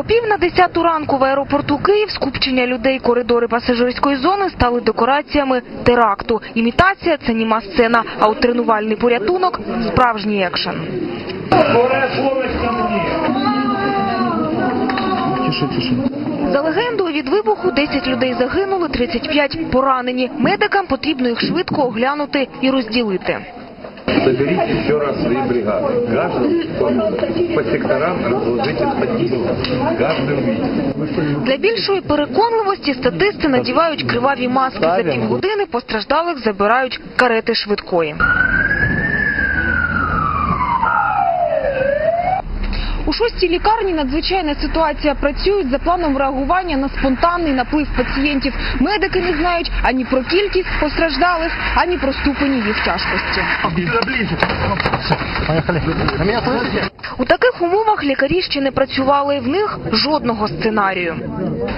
О пів на десяту ранку в аеропорту Київ скупчення людей, коридори пасажирської зони стали декораціями теракту. Імітація – це німа сцена, а от тренувальний порятунок – справжній екшен. Тише, тише. За легендою, від вибуху 10 людей загинули, 35 поранені. Медикам потрібно їх швидко оглянути і розділити. Соберите еще раз свои бригады. Каждый по, по секторам разложите статистику. Каждый увидит. Для більшої переконливості статисти надівають криваві маски. За півгодини постраждалих забирають карети швидкої. У шостій лікарні надзвичайна ситуація працюють за планом реагування на спонтанний наплив пацієнтів. Медики не знають ані про кількість постраждалих, ані про ступені їх тяжкості. У таких умовах лікарі ще не працювали. В них жодного сценарію.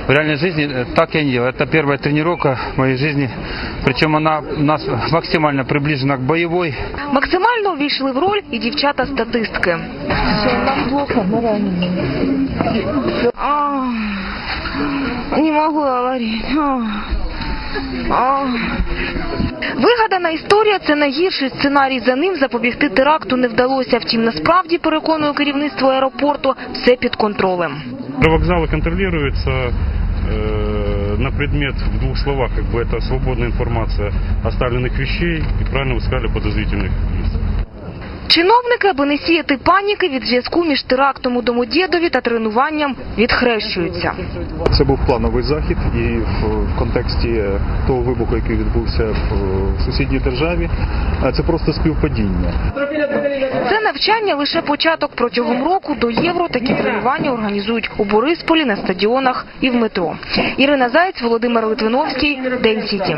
В реальной жизни э, так я не делал. Это первая тренировка в моей жизни. Причем она нас максимально приближена к боевой. Максимально увійшли в роль і дівчата-статистки. Не можу говорити. Вигадана історія це найгірший сценарій. За ним запобігти теракту не вдалося. Втім, насправді переконує керівництво аеропорту все під контролем. Вокзалы контролируются э, на предмет, в двух словах, как бы это свободная информация оставленных вещей и правильно вы сказали подозрительных лиц. Чиновники, аби не сіяти паніки від зв'язку між терактом у Домодєдові та тренуванням, відхрещуються. Це був плановий захід, і в, контексті того вибуху, який відбувся в, сусідній державі, е, це просто співпадіння. Це навчання лише початок протягом року до євро. Такі тренування організують у Борисполі на стадіонах і в метро. Ірина Заєць, Володимир Литвиновський, День Сіті.